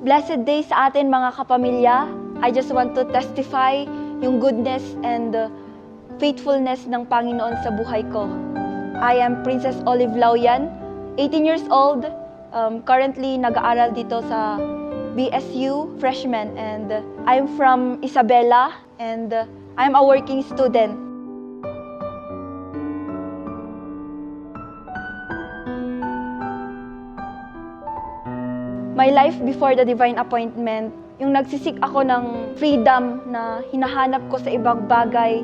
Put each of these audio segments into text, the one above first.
Blessed day sa atin mga kapamilya. I just want to testify yung goodness and uh, faithfulness ng Panginoon sa buhay ko. I am Princess Olive Lauyan, 18 years old, um, currently nag-aaral dito sa BSU freshman and uh, I'm from Isabela and uh, I'm a working student. My life before the divine appointment, yung nagsisik ako ng freedom na hinahanap ko sa ibang bagay.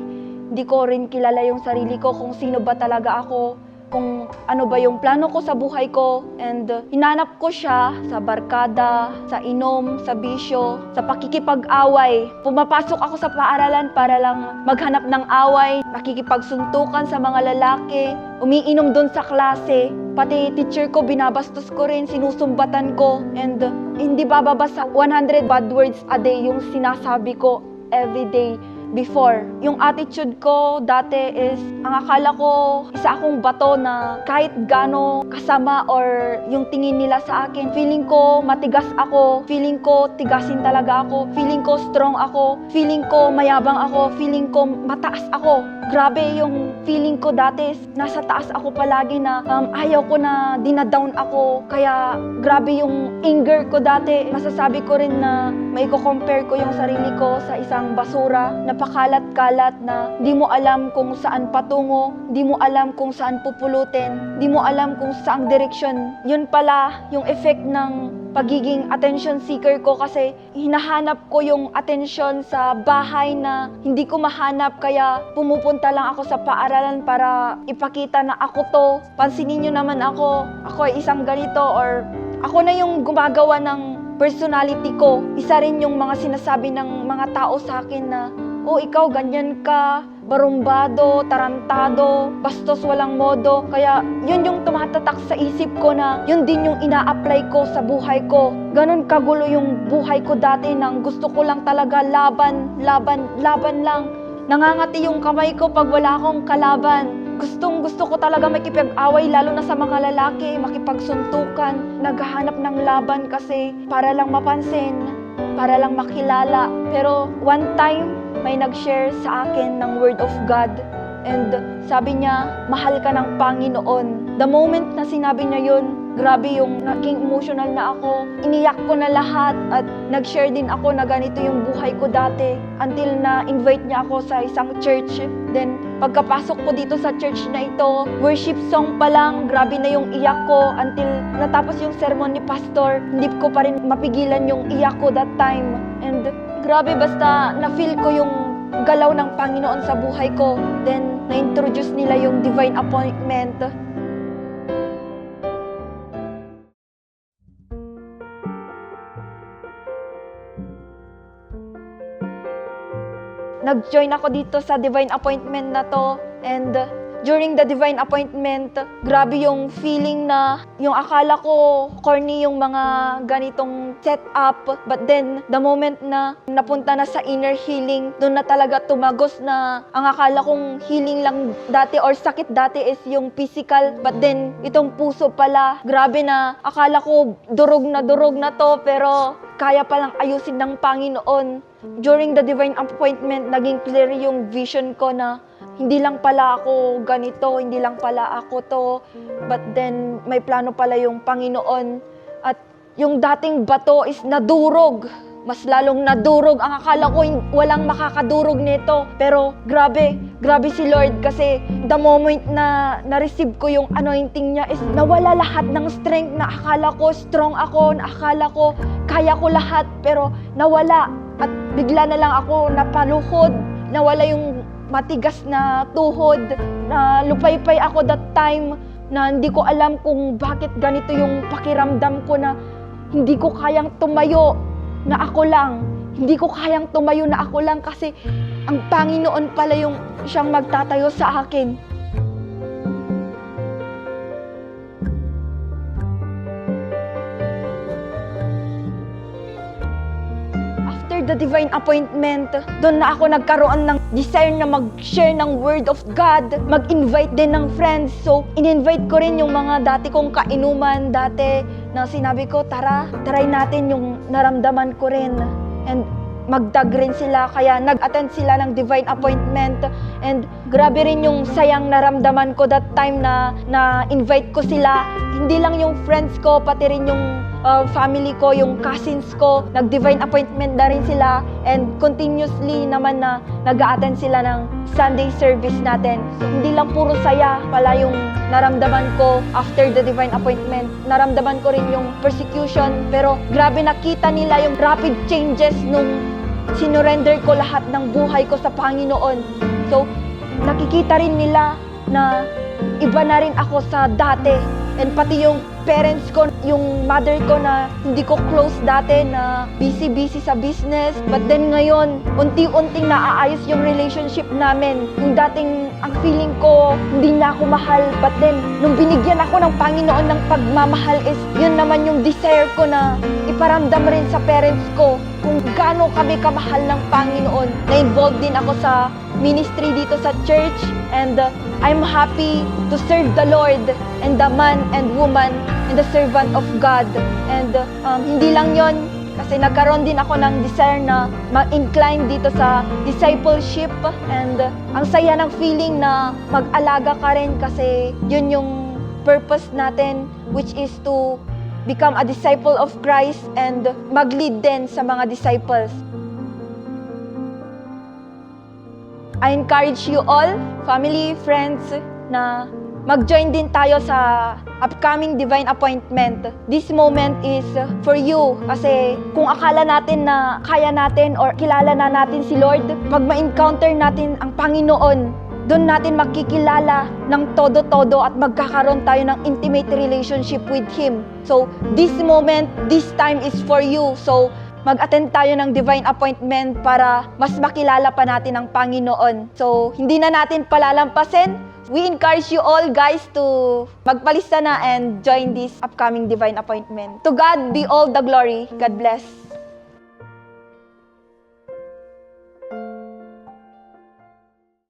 Hindi ko rin kilala yung sarili ko kung sino ba talaga ako, kung ano ba yung plano ko sa buhay ko. And uh, hinanap ko siya sa barkada, sa inom, sa bisyo, sa pakikipag-away. Pumapasok ako sa paaralan para lang maghanap ng away, nakikipagsuntukan sa mga lalaki, umiinom doon sa klase. Pati teacher ko, binabastos ko rin, sinusumbatan ko. And uh, hindi bababa sa 100 bad words a day yung sinasabi ko every day before. Yung attitude ko dati is, ang akala ko, isa akong bato na kahit gano kasama or yung tingin nila sa akin, feeling ko matigas ako, feeling ko tigasin talaga ako, feeling ko strong ako, feeling ko mayabang ako, feeling ko mataas ako. Grabe yung feeling ko dati, nasa taas ako palagi na um, ayaw ko na dinadown ako. Kaya grabe yung anger ko dati. Masasabi ko rin na may compare ko yung sarili ko sa isang basura. Napakalat-kalat na di mo alam kung saan patungo, di mo alam kung saan pupulutin, di mo alam kung saang direksyon. Yun pala yung effect ng pagiging attention seeker ko kasi hinahanap ko yung attention sa bahay na hindi ko mahanap kaya pumupunta lang ako sa paaralan para ipakita na ako to. Pansinin nyo naman ako, ako ay isang ganito or ako na yung gumagawa ng personality ko. Isa rin yung mga sinasabi ng mga tao sa akin na, oh ikaw ganyan ka, barumbado, tarantado, bastos walang modo. Kaya yun yung tumatatak sa isip ko na yun din yung ina-apply ko sa buhay ko. Ganon kagulo yung buhay ko dati nang gusto ko lang talaga laban, laban, laban lang. Nangangati yung kamay ko pag wala akong kalaban. Gustong gusto ko talaga makipag-away lalo na sa mga lalaki, makipagsuntukan. Naghahanap ng laban kasi para lang mapansin, para lang makilala. Pero one time, may nag-share sa akin ng Word of God and sabi niya, mahal ka ng Panginoon. The moment na sinabi niya yun, grabe yung naging emotional na ako. Iniyak ko na lahat at nag-share din ako na ganito yung buhay ko dati until na invite niya ako sa isang church. Then pagkapasok ko dito sa church na ito, worship song pa lang, grabe na yung iyak ko until natapos yung sermon ni pastor. Hindi ko pa rin mapigilan yung iyak ko that time. And grabe basta na-feel ko yung galaw ng Panginoon sa buhay ko. Then, na-introduce nila yung divine appointment. Nag-join ako dito sa divine appointment na to and during the divine appointment, grabe yung feeling na yung akala ko corny yung mga ganitong setup. But then, the moment na napunta na sa inner healing, doon na talaga tumagos na ang akala kong healing lang dati or sakit dati is yung physical. But then, itong puso pala, grabe na akala ko durog na durog na to pero kaya palang ayusin ng Panginoon. During the divine appointment, naging clear yung vision ko na hindi lang pala ako ganito, hindi lang pala ako to, but then may plano pala yung Panginoon. At yung dating bato is nadurog. Mas lalong nadurog. Ang akala ko walang makakadurog nito. Pero grabe, grabe si Lord kasi the moment na na-receive ko yung anointing niya is nawala lahat ng strength na akala ko strong ako, na akala ko kaya ko lahat pero nawala. At bigla na lang ako napaluhod. Nawala yung matigas na tuhod, na lupaypay ako that time, na hindi ko alam kung bakit ganito yung pakiramdam ko na hindi ko kayang tumayo na ako lang. Hindi ko kayang tumayo na ako lang kasi ang Panginoon pala yung siyang magtatayo sa akin. After the divine appointment, doon na ako nagkaroon ng desire na mag-share ng word of God, mag-invite din ng friends. So, in-invite ko rin yung mga dati kong kainuman dati na sinabi ko, tara, try natin yung naramdaman ko rin. And magdag rin sila, kaya nag-attend sila ng divine appointment. And grabe rin yung sayang naramdaman ko that time na na-invite ko sila. Hindi lang yung friends ko, pati rin yung uh, family ko, yung cousins ko, nag-divine appointment na rin sila and continuously naman na nag attend sila ng Sunday service natin. Hindi lang puro saya pala yung naramdaman ko after the divine appointment. Naramdaman ko rin yung persecution, pero grabe nakita nila yung rapid changes nung sinurrender ko lahat ng buhay ko sa Panginoon. So, nakikita rin nila na iba na rin ako sa dati. And pati yung parents ko, yung mother ko na hindi ko close dati na busy-busy sa business. But then ngayon, unti-unting naaayos yung relationship namin. Yung dating ang feeling ko, hindi na ako mahal. But then, nung binigyan ako ng Panginoon ng pagmamahal is, yun naman yung desire ko na iparamdam rin sa parents ko kung gaano kami kamahal ng Panginoon. Na-involved din ako sa ministry dito sa church and uh, I'm happy to serve the Lord and the man and woman and the servant of God. And uh, um, hindi lang yon kasi nagkaroon din ako ng desire na ma-incline dito sa discipleship and uh, ang saya ng feeling na mag-alaga ka rin kasi yun yung purpose natin which is to become a disciple of Christ and mag-lead din sa mga disciples. I encourage you all, family, friends, na mag-join din tayo sa upcoming divine appointment. This moment is for you kasi kung akala natin na kaya natin or kilala na natin si Lord, pag ma-encounter natin ang Panginoon, doon natin makikilala ng todo-todo at magkakaroon tayo ng intimate relationship with Him. So, this moment, this time is for you. So, mag-attend tayo ng divine appointment para mas makilala pa natin ang Panginoon. So, hindi na natin palalampasin. We encourage you all guys to magpalista na and join this upcoming divine appointment. To God be all the glory. God bless.